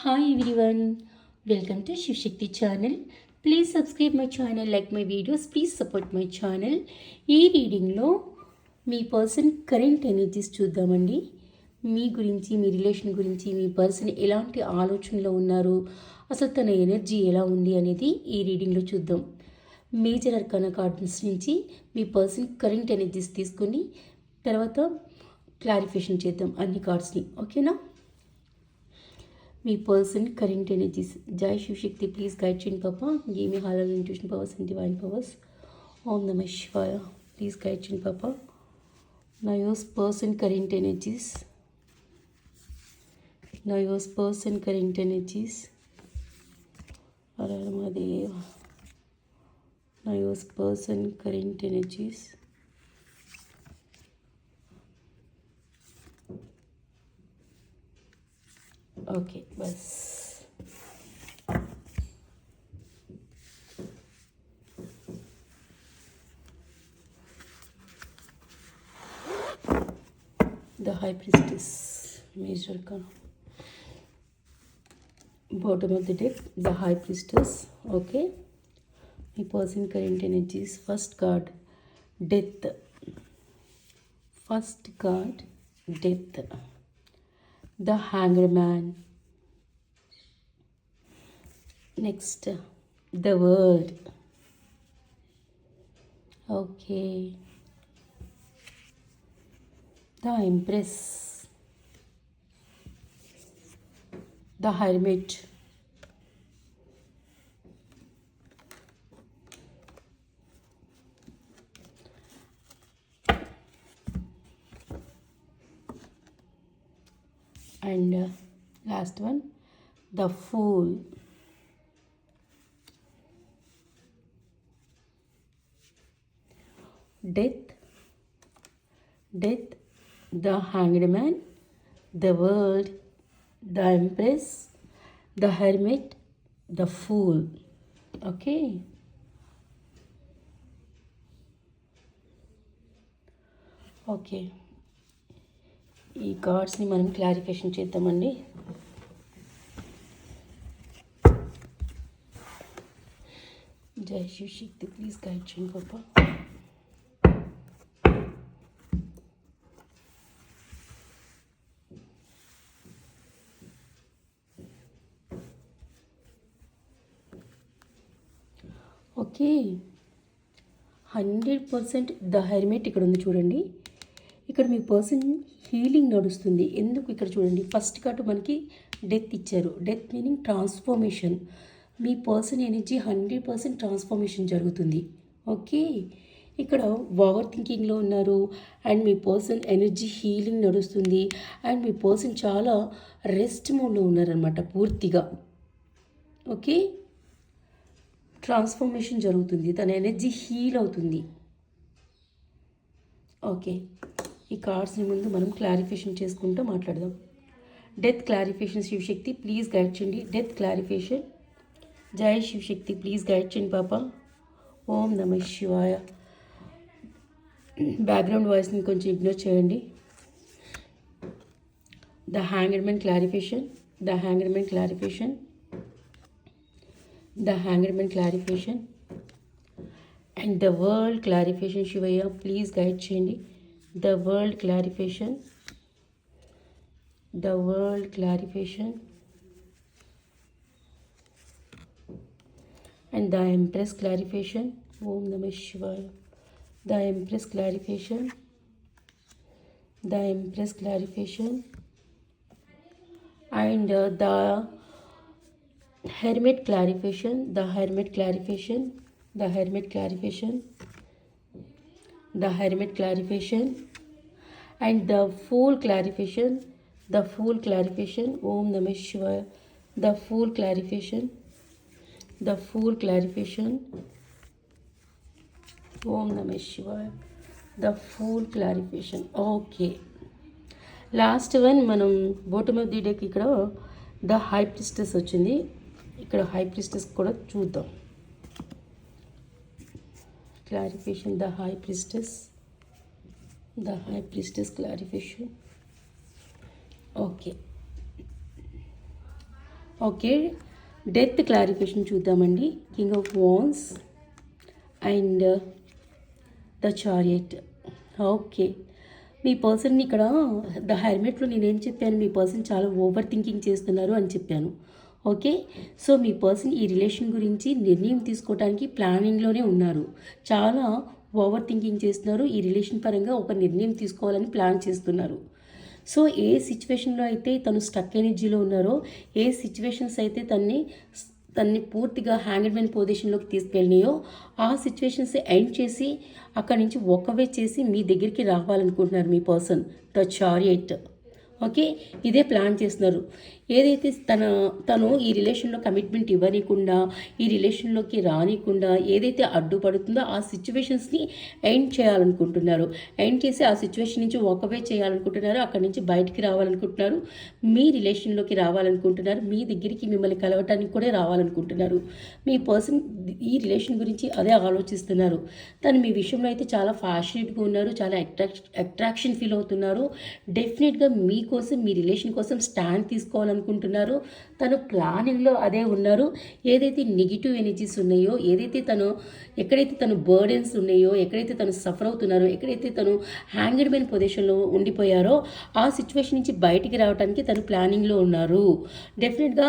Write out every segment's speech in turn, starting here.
Hi everyone welcome to Shivashakti channel please subscribe my channel like my videos please support my channel ఈ రీడింగ్లో మీ person current energies చూద్దామండి. మీ గురించి మీ relation గురించి మీ పర్సన్ ఎలాంటి ఆలోచనలో ఉన్నారు అసలు తన ఎనర్జీ ఎలా ఉంది అనేది ఈ రీడింగ్లో చూద్దాం. మేజర్ అర్కానా కార్డ్స్ నుంచి మీ పర్సన్ కరెంట్ ఎనర్జీస్ తీసుకొని తర్వాత క్లారిఫికేషన్ చేద్దాం అన్ని కార్డ్స్ని ఓకేనా మీ పర్సన్ కరెంట్ ఎనర్జీస్ జై శివశక్తి ప్లీజ్ గైడ్ చేయండి పాప. Give me holler intuition powers and divine powers. ఓం నమ శివాయ. ప్లీజ్ గైడ్ చేయండి పాప. నా యోస్ పర్సన్ కరెంట్ ఎనర్జీస్. నా యోస్ పర్సన్ కరెంట్ ఎనర్జీస్. అరమాదేవ నా your person current energies. Okay, बस the high priestess major bottom of the deck. The high priestess okay. We person current energies. First card death. First card death. The hangman next the word. Okay. The empress. The hermit. And last one the fool death death the hanged man the world the empress the hermit the fool okay okay ఈ కార్డ్స్ని మనం clarification చేద్దామండి జై శివ శక్తి please guide చేయండి పాప okay. Hundred percent the hermit ఇక్కడ ఉంది చూడండి. ఇక్కడ మీ పర్సన్ హీలింగ్ నడుస్తుంది. ఎందుకు ఇక్కడ చూడండి? ఫస్ట్ కార్డు మనకి డెత్ ఇచ్చారు. Death meaning transformation. మీ person energy hundred percent transformation జరుగుతుంది. ఓకే. ఇక్కడ ఓవర్ థింకింగ్లో ఉన్నారు. అండ్ మీ పర్సన్ ఎనర్జీ హీలింగ్ నడుస్తుంది. అండ్ మీ పర్సన్ చాలా రెస్ట్ మోడ్లో ఉన్నారనమాట పూర్తిగా. ఓకే. ట్రాన్స్ఫర్మేషన్ జరుగుతుంది. తన ఎనర్జీ హీల్ అవుతుంది. ఓకే. ఈ కార్డ్స్ని ముందు మనం క్లారిఫికేషన్ చేసుకుంటూ మాట్లాడదాం. Death clarification Shivashakti please guide చేయండి. Death clarification. జై శివశక్తి ప్లీజ్ గైడ్ చేయండి పాప. ఓం నమ శివాయ. బ్యాక్గ్రౌండ్ వాయిస్ని కొంచెం ఇగ్నోర్ చేయండి. The hangman clarification. The hangman clarification. The hangman clarification. And the world clarification shivaya please guide chindi. The world clarification. The world clarification. And the empress clarification. Om namah shivaya. The empress clarification. The empress clarification. And uh, the hermit clarification the hermit clarification the hermit clarification the hermit clarification and the fool clarification the fool clarification Om నమేశ్వ the fool clarification the fool clarification Om నమేశ్వ the fool clarification. Okay. Last one మనం bottom of the డేకి ఇక్కడ the హైప్టిస్టెస్ వచ్చింది. ఇక్కడ high priestess కూడా చూద్దాం. Clarification the high priestess the high priestess clarification okay okay death clarification చూద్దామండి. King of wands and the chariot okay me person ఇక్కడ the హెల్మెట్లో నేనేం చెప్పాను? మీ పర్సన్ చాలా ఓవర్ థింకింగ్ చేస్తున్నారు అని చెప్పాను. ఓకే? సో మీ పర్సన్ ఈ రిలేషన్ గురించి నిర్ణయం తీసుకోవడానికి ప్లానింగ్లోనే ఉన్నారు. చాలా ఓవర్ థింకింగ్ చేస్తున్నారు. ఈ రిలేషన్ పరంగా ఒక నిర్ణయం తీసుకోవాలని ప్లాన్ చేస్తున్నారు. సో ఏ సిచ్యువేషన్లో అయితే తను స్టక్ ఎనర్జీలో ఉన్నారో ఏ సిచ్యువేషన్స్ అయితే తన్ని తన్ని పూర్తిగా హ్యాంగర్మెన్ పొజిషన్లోకి తీసుకెళ్ళినాయో ఆ సిచ్యువేషన్స్ ఎండ్ చేసి అక్కడి నుంచి ఒక్కవే చేసి మీ దగ్గరికి రావాలనుకుంటున్నారు మీ పర్సన్ ద చారియట్. ఓకే? ఇదే ప్లాన్ చేస్తున్నారు. ఏదైతే తన తను ఈ రిలేషన్లో కమిట్మెంట్ ఇవ్వనీయకుండా ఈ రిలేషన్లోకి రానికుండా ఏదైతే అడ్డుపడుతుందో ఆ సిచ్యువేషన్స్ని ఎండ్ చేయాలనుకుంటున్నారు. ఎండ్ చేసి ఆ సిచ్యువేషన్ నుంచి ఒకవే చేయాలనుకుంటున్నారు. అక్కడి నుంచి బయటికి రావాలనుకుంటున్నారు. మీ రిలేషన్లోకి రావాలనుకుంటున్నారు. మీ దగ్గరికి మిమ్మల్ని కలవటానికి కూడా రావాలనుకుంటున్నారు. మీ పర్సన్ ఈ రిలేషన్ గురించి అదే ఆలోచిస్తున్నారు. తను మీ విషయంలో అయితే చాలా ఫ్యాషనేట్గా ఉన్నారు. చాలా అట్రాక్ అట్రాక్షన్ ఫీల్ అవుతున్నారు. డెఫినెట్గా మీకోసం మీ రిలేషన్ కోసం స్టాండ్ తీసుకోవాలని అనుకుంటున్నారు. తను ప్లానింగ్లో అదే ఉన్నారు. ఏదైతే నెగిటివ్ ఎనర్జీస్ ఉన్నాయో ఏదైతే తను ఎక్కడైతే తను బర్డెన్స్ ఉన్నాయో ఎక్కడైతే తను సఫర్ అవుతున్నారో ఎక్కడైతే తను హ్యాంగర్మెన్ పొజిషన్లో ఉండిపోయారో ఆ సిచ్యువేషన్ నుంచి బయటికి రావడానికి తను ప్లానింగ్లో ఉన్నారు. డెఫినెట్గా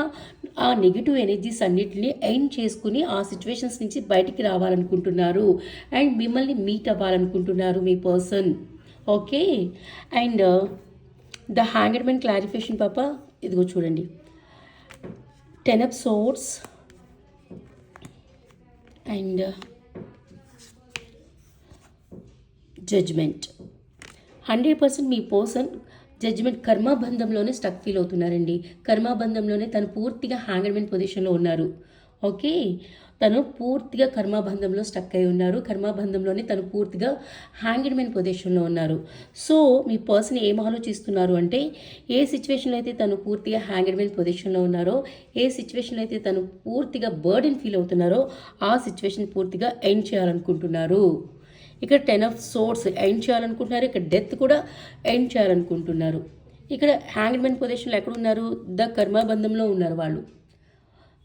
ఆ నెగిటివ్ ఎనర్జీస్ అన్నిటిని ఎండ్ చేసుకుని ఆ సిచ్యువేషన్స్ నుంచి బయటికి రావాలనుకుంటున్నారు. అండ్ మిమ్మల్ని మీట్ అవ్వాలనుకుంటున్నారు మీ person okay and the hanged man clarification పాప ఇదిగో చూడండి. Ten of swords and judgement hundred percent me person judgement కర్మాబంధంలోనే స్టక్ ఫీల్ అవుతున్నారండి. కర్మాబంధంలోనే తను పూర్తిగా హ్యాంగర్మెంట్ పొజిషన్లో ఉన్నారు. ఓకే. తను పూర్తిగా కర్మాబంధంలో స్టక్ అయి ఉన్నారు. కర్మాబంధంలోనే తను పూర్తిగా హ్యాంగర్మెన్ పొజిషన్లో ఉన్నారు. సో మీ పర్సన్ ఏం ఆలోచిస్తున్నారు అంటే ఏ సిచ్యువేషన్లో అయితే తను పూర్తిగా హ్యాంగర్మెన్ పొజిషన్లో ఉన్నారో ఏ సిచ్యువేషన్లో అయితే తను పూర్తిగా బర్డెన్ ఫీల్ అవుతున్నారో ఆ సిచ్యువేషన్ పూర్తిగా ఎండ్ చేయాలనుకుంటున్నారు. ఇక్కడ టెన్ ఆఫ్ సోర్స్ ఎండ్ చేయాలనుకుంటున్నారు. ఇక్కడ డెత్ కూడా ఎండ్ చేయాలనుకుంటున్నారు. ఇక్కడ హ్యాంగ్మెన్ పొజిషన్లో ఎక్కడ ఉన్నారు? ద కర్మాబంధంలో ఉన్నారు వాళ్ళు.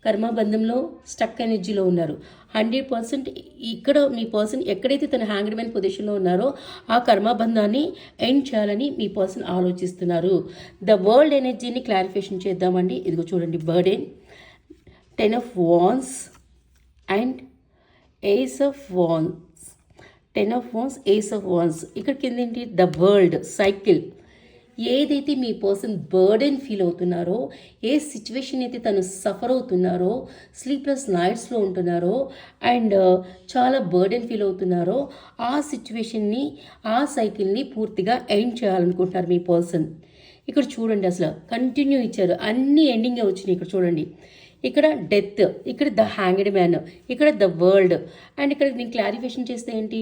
కర్మాబంధంలో స్టక్ ఎనర్జీలో ఉన్నారు. హండ్రెడ్ పర్సెంట్ ఇక్కడ మీ పర్సన్ ఎక్కడైతే తన హ్యాంగ్మెన్ పొజిషన్లో ఉన్నారో ఆ కర్మాబంధాన్ని ఎండ్ చేయాలని మీ పర్సన్ ఆలోచిస్తున్నారు. ద వరల్డ్ ఎనర్జీని క్లారిఫికేషన్ చేద్దామండి. ఇదిగో చూడండి burden ten of wands and ace of wands ten of wands ace of wands ఇక్కడ కింద ఏంటి? ద వరల్డ్ సైకిల్ ఏదైతే మీ పర్సన్ బర్డెన్ ఫీల్ అవుతున్నారో ఏ సిచ్యువేషన్ అయితే తను సఫర్ అవుతున్నారో స్లీప్లెస్ నైట్స్లో ఉంటున్నారో అండ్ చాలా బర్డెన్ ఫీల్ అవుతున్నారో ఆ సిచ్యువేషన్ని ఆ సైకిల్ని పూర్తిగా ఎండ్ చేయాలనుకుంటున్నారు మీ పర్సన్. ఇక్కడ చూడండి అసలు కంటిన్యూ ఇచ్చారు. అన్ని ఎండింగే వచ్చినాయి ఇక్కడ చూడండి. ఇక్కడ డెత్ ఇక్కడ ద హ్యాంగ్డ్ మ్యాన్ ఇక్కడ ద వరల్డ్ అండ్ ఇక్కడ నేను క్లారిఫికేషన్ చేస్తే ఏంటి?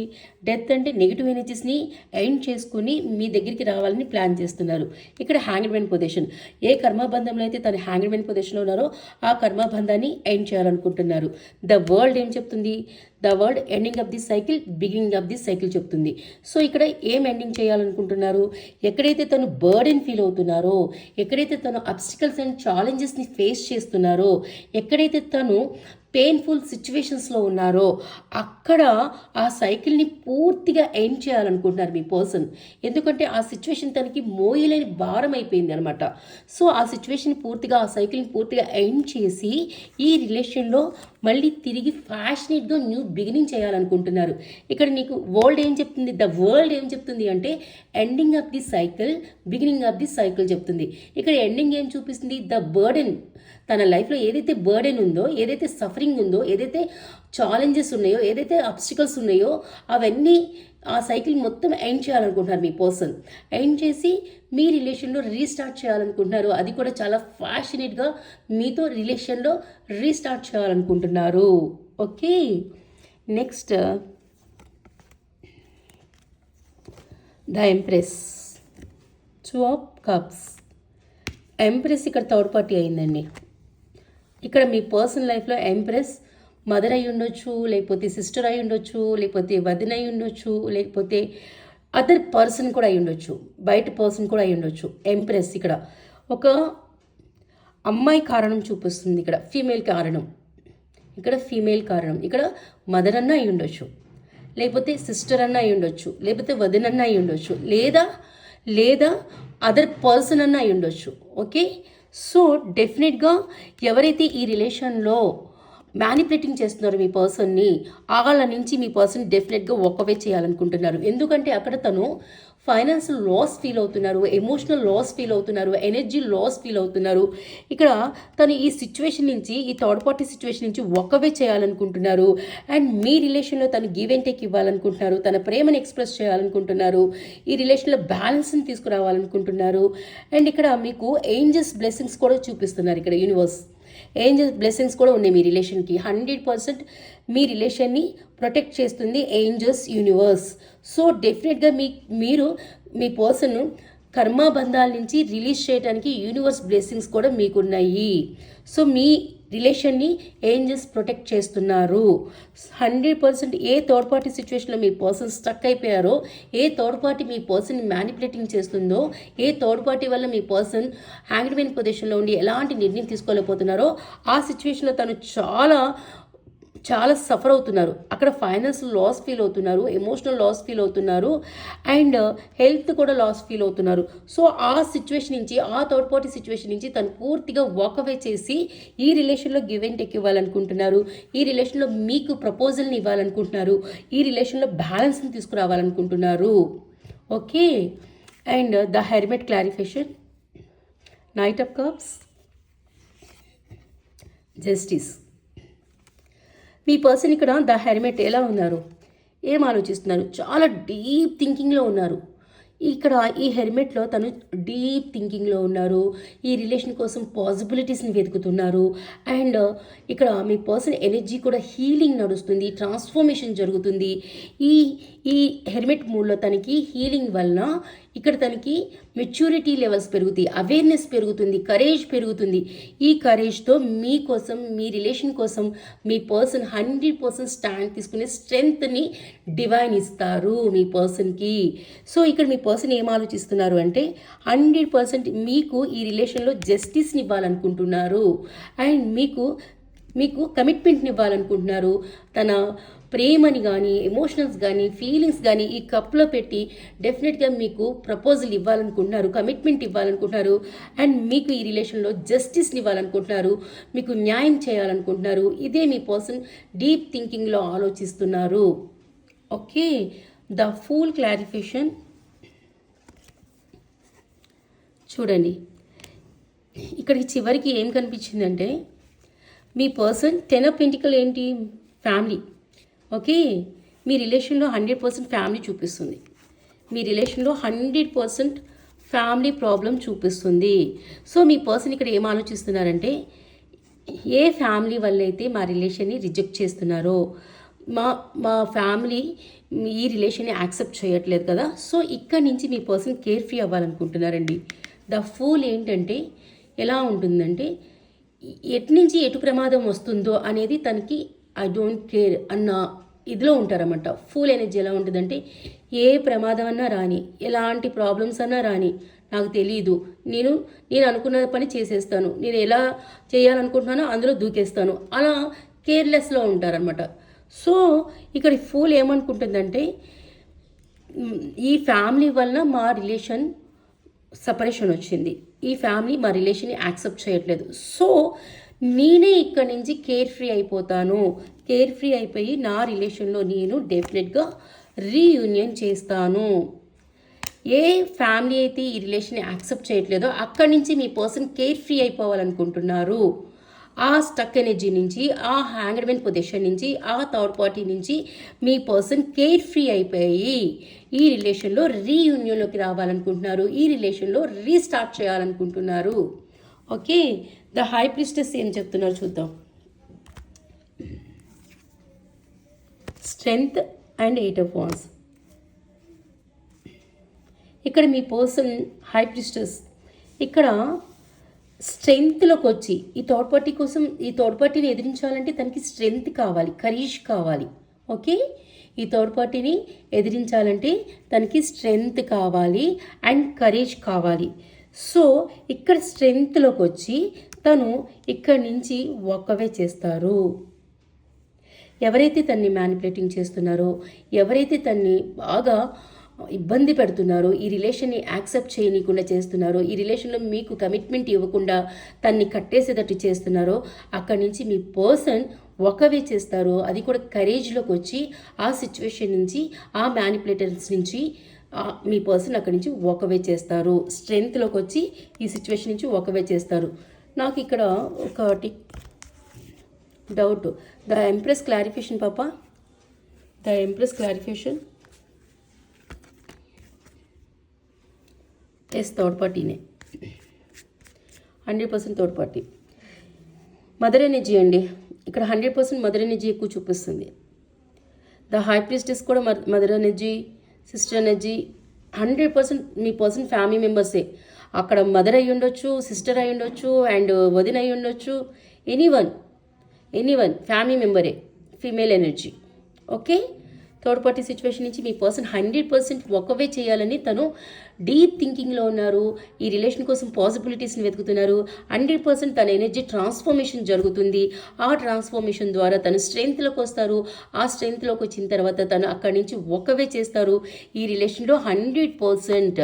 డెత్ అంటే నెగిటివ్ ఎనర్జీస్ని ఎండ్ చేసుకుని మీ దగ్గరికి రావాలని ప్లాన్ చేస్తున్నారు. ఇక్కడ హ్యాంగ్డ్ మ్యాన్ పొజిషన్ ఏ కర్మబంధంలో అయితే తను హ్యాంగ్డ్ మ్యాన్ పొజిషన్లో ఉన్నారో ఆ కర్మబంధాన్ని ఎండ్ చేయాలనుకుంటున్నారు. ద వరల్డ్ ఏం చెప్తుంది? The word ending of the cycle beginning of the cycle చెప్తుంది. సో ఇక్కడ ఏం ఎండింగ్ చేయాలనుకుంటున్నారు? ఎక్కడైతే తను బర్డెన్ ఫీల్ అవుతున్నారో ఎక్కడైతే తను అబ్స్టికల్స్ అండ్ ఛాలెంజెస్ని ఫేస్ చేస్తున్నారో ఎక్కడైతే తను పెయిన్ఫుల్ సిచ్యువేషన్స్లో ఉన్నారో అక్కడ ఆ సైకిల్ని పూర్తిగా ఎండ్ చేయాలనుకుంటున్నారు మీ పర్సన్ ఎందుకంటే ఆ సిచ్యువేషన్ తనకి మోయలేని భారం అయిపోయింది అనమాట సో ఆ సిచ్యువేషన్ పూర్తిగా ఆ సైకిల్ని పూర్తిగా ఎండ్ చేసి ఈ రిలేషన్లో మళ్ళీ తిరిగి ఫ్యాషనేట్గా న్యూ బిగినింగ్ చేయాలనుకుంటున్నారు. ఇక్కడ నీకు వరల్డ్ ఏం చెప్తుంది? ద వరల్డ్ ఏం చెప్తుంది అంటే ending of the cycle beginning of the cycle చెప్తుంది. ఇక్కడ ఎండింగ్ ఏం చూపిస్తుంది? ద బర్డెన్ తన లైఫ్లో ఏదైతే బర్డెన్ ఉందో ఏదైతే సఫరింగ్ ఉందో ఏదైతే ఛాలెంజెస్ ఉన్నాయో ఏదైతే అబ్స్టికల్స్ ఉన్నాయో అవన్నీ ఆ సైకిల్ మొత్తం ఎండ్ చేయాలనుకుంటున్నారు మీ పర్సన్. ఎండ్ చేసి మీ రిలేషన్లో రీస్టార్ట్ చేయాలనుకుంటున్నారు. అది కూడా చాలా ఫ్యాషనేట్గా మీతో రిలేషన్లో రీస్టార్ట్ చేయాలనుకుంటున్నారు. Okay? Next. The empress. Two of cups. Empress ఇక్కడ థర్డ్ పార్టీ అయిందండి. ఇక్కడ మీ పర్సనల్ లైఫ్లో ఎంప్రెస్ మదర్ అయి ఉండొచ్చు లేకపోతే సిస్టర్ అయి ఉండొచ్చు లేకపోతే వదిన అయి ఉండొచ్చు లేకపోతే అదర్ పర్సన్ కూడా అయి ఉండొచ్చు బయట పర్సన్ కూడా అయి ఉండొచ్చు. ఎంప్రెస్ ఇక్కడ. ఒక అమ్మాయి కారణం చూపిస్తుంది ఇక్కడ. ఫీమేల్ కారణం. ఇక్కడ ఫీమేల్ కారణం. ఇక్కడ మదర్ అన్న అయి ఉండొచ్చు. లేకపోతే సిస్టర్ అన్న అయి ఉండొచ్చు. లేకపోతే వదిన అన్న అయి ఉండొచ్చు. లేదా లేదా అదర్ పర్సన్ అన్న అయి ఉండొచ్చు. ఓకే? సో డెఫినెట్గా ఎవరైతే ఈ రిలేషన్లో మ్యానిపులేటింగ్ చేస్తున్నారు మీ పర్సన్ని వాళ్ళ నుంచి మీ పర్సన్ డెఫినెట్గా ఒక్కవే చేయాలనుకుంటున్నారు. ఎందుకంటే అక్కడ తను ఫైనాన్షియల్ లాస్ ఫీల్ అవుతున్నారు ఎమోషనల్ లాస్ ఫీల్ అవుతున్నారు ఎనర్జీ లాస్ ఫీల్ అవుతున్నారు. ఇక్కడ తను ఈ సిచ్యువేషన్ నుంచి ఈ థర్డ్ పార్టీ సిచ్యువేషన్ నుంచి ఒక్కవే చేయాలనుకుంటున్నారు. అండ్ మీ రిలేషన్లో తను గివ్ అండ్ టేక్ ఇవ్వాలనుకుంటున్నారు తన ప్రేమను ఎక్స్ప్రెస్ చేయాలనుకుంటున్నారు ఈ రిలేషన్లో బ్యాలెన్స్ని తీసుకురావాలనుకుంటున్నారు. అండ్ ఇక్కడ మీకు ఏంజెస్ బ్లెస్సింగ్స్ కూడా చూపిస్తున్నారు ఇక్కడ యూనివర్స్. ఏంజల్స్ బ్లెస్సింగ్స్ కూడా ఉన్నాయి మీ రిలేషన్కి హండ్రెడ్ పర్సెంట్ మీ రిలేషన్ని ప్రొటెక్ట్ చేస్తుంది ఏంజల్స్ యూనివర్స్ సో డెఫినెట్గా మీ మీరు మీ పర్సన్ కర్మబంధాల నుంచి రిలీజ్ చేయడానికి యూనివర్స్ బ్లెస్సింగ్స్ కూడా మీకున్నాయి. సో మీ రిలేషన్ని ఏంజల్స్ ప్రొటెక్ట్ చేస్తున్నారు. హండ్రెడ్ పర్సెంట్ ఏ థర్డ్ పార్టీ సిచ్యువేషన్లో మీ పర్సన్ స్టక్ అయిపోయారో ఏ థర్డ్ పార్టీ మీ పర్సన్ మ్యానిపులేటింగ్ చేస్తుందో ఏ థర్డ్ పార్టీ వల్ల మీ పర్సన్ హ్యాంగ్డ్మెన్ పొజిషన్లో ఉండి ఎలాంటి నిర్ణయం తీసుకోలేకపోతున్నారో ఆ సిచ్యువేషన్లో తను చాలా చాలా సఫర్ అవుతున్నారు. అక్కడ ఫైనాన్షియల్ లాస్ ఫీల్ అవుతున్నారు. ఎమోషనల్ లాస్ ఫీల్ అవుతున్నారు. అండ్ హెల్త్ uh, కూడా లాస్ ఫీల్ అవుతున్నారు. సో ఆ సిచ్యువేషన్ నుంచి ఆ థర్డ్ పార్టీ సిచ్యువేషన్ నుంచి తను పూర్తిగా వాకవే చేసి ఈ రిలేషన్లో గివ్ అండ్ టెక్ ఇవ్వాలనుకుంటున్నారు. ఈ రిలేషన్లో మీకు ప్రపోజల్ని ఇవ్వాలనుకుంటున్నారు. ఈ రిలేషన్లో బ్యాలెన్స్ని తీసుకురావాలనుకుంటున్నారు. Okay and the hermit clarification knight of cups justice ఈ పర్సన్ ఇక్కడ ద హెర్మెట్ ఎలా ఉన్నారు? ఏం ఆలోచిస్తున్నారు? చాలా డీప్ థింకింగ్లో ఉన్నారు. ఇక్కడ ఈ హెల్మెట్లో తను డీప్ థింకింగ్లో ఉన్నారు. ఈ రిలేషన్ కోసం పాసిబిలిటీస్ని వెతుకుతున్నారు. అండ్ ఇక్కడ మీ పర్సన్ ఎనర్జీ కూడా హీలింగ్ నడుస్తుంది. ట్రాన్స్ఫర్మేషన్ జరుగుతుంది. ఈ ఈ హెల్మెట్ మూడ్లో తనకి హీలింగ్ వలన ఇక్కడ తనకి మెచ్యూరిటీ లెవెల్స్ పెరుగుతాయి అవేర్నెస్ పెరుగుతుంది కరేజ్ పెరుగుతుంది. ఈ కరేజ్తో మీకోసం మీ రిలేషన్ కోసం మీ పర్సన్ హండ్రెడ్ పర్సెంట్ స్టాండ్ తీసుకునే స్ట్రెంగ్త్ని డివైన్ ఇస్తారు మీ పర్సన్కి సో ఇక్కడ మీ పర్సన్ ఏం ఆలోచిస్తున్నారు అంటే హండ్రెడ్ పర్సెంట్ మీకు ఈ రిలేషన్లో జస్టిస్ని ఇవ్వాలనుకుంటున్నారు. అండ్ మీకు మీకు కమిట్మెంట్ని ఇవ్వాలనుకుంటున్నారు. తన ప్రేమని కానీ ఎమోషనల్స్ కానీ ఫీలింగ్స్ కానీ ఈ కప్లో పెట్టి డెఫినెట్గా మీకు ప్రపోజల్ ఇవ్వాలనుకుంటున్నారు కమిట్మెంట్ ఇవ్వాలనుకుంటున్నారు అండ్ మీకు ఈ రిలేషన్లో జస్టిస్ని ఇవ్వాలనుకుంటున్నారు మీకు న్యాయం చేయాలనుకుంటున్నారు. ఇదే మీ పర్సన్ డీప్ థింకింగ్లో ఆలోచిస్తున్నారు. ఓకే? ద ఫుల్ క్లారిఫికేషన్ చూడండి. ఇక్కడికి చివరికి ఏం కనిపించిందంటే మీ పర్సన్ టెన్ ఆఫ్ పెంటికల్ ఏంటి? Family okay? మీ రిలేషన్లో హండ్రెడ్ పర్సెంట్ ఫ్యామిలీ చూపిస్తుంది. మీ రిలేషన్లో హండ్రెడ్ పర్సెంట్ ఫ్యామిలీ ప్రాబ్లం చూపిస్తుంది. సో మీ పర్సన్ ఇక్కడ ఏం ఆలోచిస్తున్నారంటే ఏ ఫ్యామిలీ వల్ల అయితే మా రిలేషన్ని రిజెక్ట్ చేస్తున్నారో మా మా ఫ్యామిలీ ఈ రిలేషన్ని యాక్సెప్ట్ చేయట్లేదు కదా సో ఇక్కడ నుంచి మీ పర్సన్ కేర్ ఫ్రీ అవ్వాలనుకుంటున్నారండి. ద ఫూల్ ఏంటంటే ఎలా ఉంటుందంటే ఎటు నుంచి ఎటు ప్రమాదం వస్తుందో అనేది తనకి ఐ డోంట్ కేర్ అన్న ఇదిలో ఉంటారన్నమాట. ఫుల్ ఎనర్జీ ఎలా ఉంటుందంటే ఏ ప్రమాదం అన్నా రాని ఎలాంటి ప్రాబ్లమ్స్ అన్నా రాని నాకు తెలియదు నేను నేను అనుకున్న పని చేసేస్తాను. నేను ఎలా చేయాలనుకుంటున్నానో అందులో దూకేస్తాను. అలా కేర్లెస్లో ఉంటారనమాట సో ఇక్కడ ఫూల్ ఏమనుకుంటుందంటే ఈ ఫ్యామిలీ వలన మా రిలేషన్ సపరేషన్ వచ్చింది. ఈ ఫ్యామిలీ మా రిలేషన్ని యాక్సెప్ట్ చేయట్లేదు. సో నేనే ఇక్కడి నుంచి కేర్ ఫ్రీ అయిపోతాను. కేర్ ఫ్రీ అయిపోయి నా రిలేషన్లో నేను డెఫినెట్గా రీయూనియన్ చేస్తాను. ఏ ఫ్యామిలీ అయితే ఈ రిలేషన్ యాక్సెప్ట్ చేయట్లేదో అక్కడి నుంచి మీ పర్సన్ కేర్ ఫ్రీ అయిపోవాలనుకుంటున్నారు. ఆ స్టక్ ఎనర్జీ నుంచి ఆ హ్యాంగర్మెన్ పొజిషన్ నుంచి ఆ థర్డ్ పార్టీ నుంచి మీ పర్సన్ కేర్ ఫ్రీ అయిపోయి ఈ రిలేషన్లో రీయూనియన్లోకి రావాలనుకుంటున్నారు. ఈ రిలేషన్లో రీస్టార్ట్ చేయాలనుకుంటున్నారు. ఓకే ద హై ప్రిస్టెస్ ఏం చెప్తున్నారు చూద్దాం. Strength and eight of wands ఇక్కడ మీ పర్సన్ హై ప్రిస్టెస్ ఇక్కడ స్ట్రెంగ్త్లోకి వచ్చి ఈ థర్డ్ పార్టీ కోసం ఈ థర్డ్ పార్టీని ఎదిరించాలంటే తనకి స్ట్రెంగ్త్ కావాలి కరీష్ కావాలి ఓకే ఈ థర్డ్ పార్టీని ఎదిరించాలంటే తనకి స్ట్రెంగ్త్ కావాలి అండ్ కరేజ్ కావాలి. సో ఇక్కడ స్ట్రెంగ్త్లోకి వచ్చి తను ఇక్కడి నుంచి ఒక్కవే చేస్తారు. ఎవరైతే తన్ని మ్యానిపులేటింగ్ చేస్తున్నారో ఎవరైతే తన్ని బాగా ఇబ్బంది పెడుతున్నారో ఈ రిలేషన్ని యాక్సెప్ట్ చేయనీయకుండా చేస్తున్నారో ఈ రిలేషన్లో మీకు కమిట్మెంట్ ఇవ్వకుండా తన్ని కట్టేసేటట్టు చేస్తున్నారో అక్కడి నుంచి మీ పర్సన్ ఒకవే చేస్తారో అది కూడా కరేజ్లోకి వచ్చి ఆ సిచ్యువేషన్ నుంచి ఆ మ్యానిపులేటర్స్ నుంచి మీ పర్సన్ అక్కడి నుంచి ఒకవే చేస్తారు. స్ట్రెంగ్త్లోకి వచ్చి ఈ సిచ్యువేషన్ నుంచి ఒకవే చేస్తారు. నాకు ఇక్కడ ఒకటి డౌట్. ద ఎంప్రెస్ క్లారిఫికేషన్ పాప. The empress clarification. Yes third పార్టీనే hundred percent third party mother energy అండి. ఇక్కడ హండ్రెడ్ పర్సెంట్ మదర్ ఎనర్జీ ఎక్కువ చూపిస్తుంది. ద హై ప్రిస్టెస్ కూడా mother energy sister energy hundred percent మీ పర్సన్ ఫ్యామిలీ మెంబర్సే. అక్కడ మదర్ అయి ఉండొచ్చు సిస్టర్ అయి ఉండొచ్చు అండ్ వదిన అయి ఉండొచ్చు any one any one family మెంబరే female energy. Okay? Third party situation నుంచి మీ పర్సన్ హండ్రెడ్ పర్సెంట్ ఒకవే చేయాలని తను డీప్ థింకింగ్లో ఉన్నారు. ఈ రిలేషన్ కోసం పాసిబిలిటీస్ని వెతుకుతున్నారు. హండ్రెడ్ పర్సెంట్ తన ఎనర్జీ ట్రాన్స్ఫర్మేషన్ జరుగుతుంది. ఆ ట్రాన్స్ఫర్మేషన్ ద్వారా తను స్ట్రెంగ్త్లోకి వస్తారు. ఆ స్ట్రెంగ్త్లోకి వచ్చిన తర్వాత తను అక్కడి నుంచి ఒకవే చేస్తారు. ఈ రిలేషన్లో హండ్రెడ్ పర్సెంట్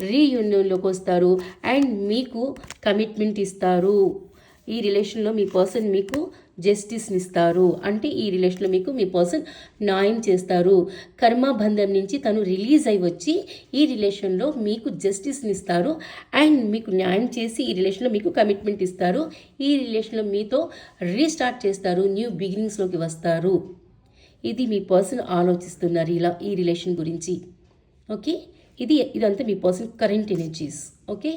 రీయూనియన్లోకి వస్తారు. అండ్ మీకు కమిట్మెంట్ ఇస్తారు. ఈ రిలేషన్లో మీ పర్సన్ మీకు జస్టిస్ని ఇస్తారు. అంటే ఈ రిలేషన్లో మీకు మీ పర్సన్ న్యాయం చేస్తారు. కర్మబంధం నుంచి తను రిలీజ్ అయి వచ్చి ఈ రిలేషన్లో మీకు జస్టిస్ని ఇస్తారు. అండ్ మీకు న్యాయం చేసి ఈ రిలేషన్లో మీకు కమిట్మెంట్ ఇస్తారు. ఈ రిలేషన్లో మీతో రీస్టార్ట్ చేస్తారు. న్యూ బిగినింగ్స్లోకి వస్తారు. ఇది మీ పర్సన్ ఆలోచిస్తున్నారు ఇలా ఈ రిలేషన్ గురించి. ఓకే ఇది ఇదంతా మీ పర్సన్ కరెంట్ ఎనర్జీస్ ఓకే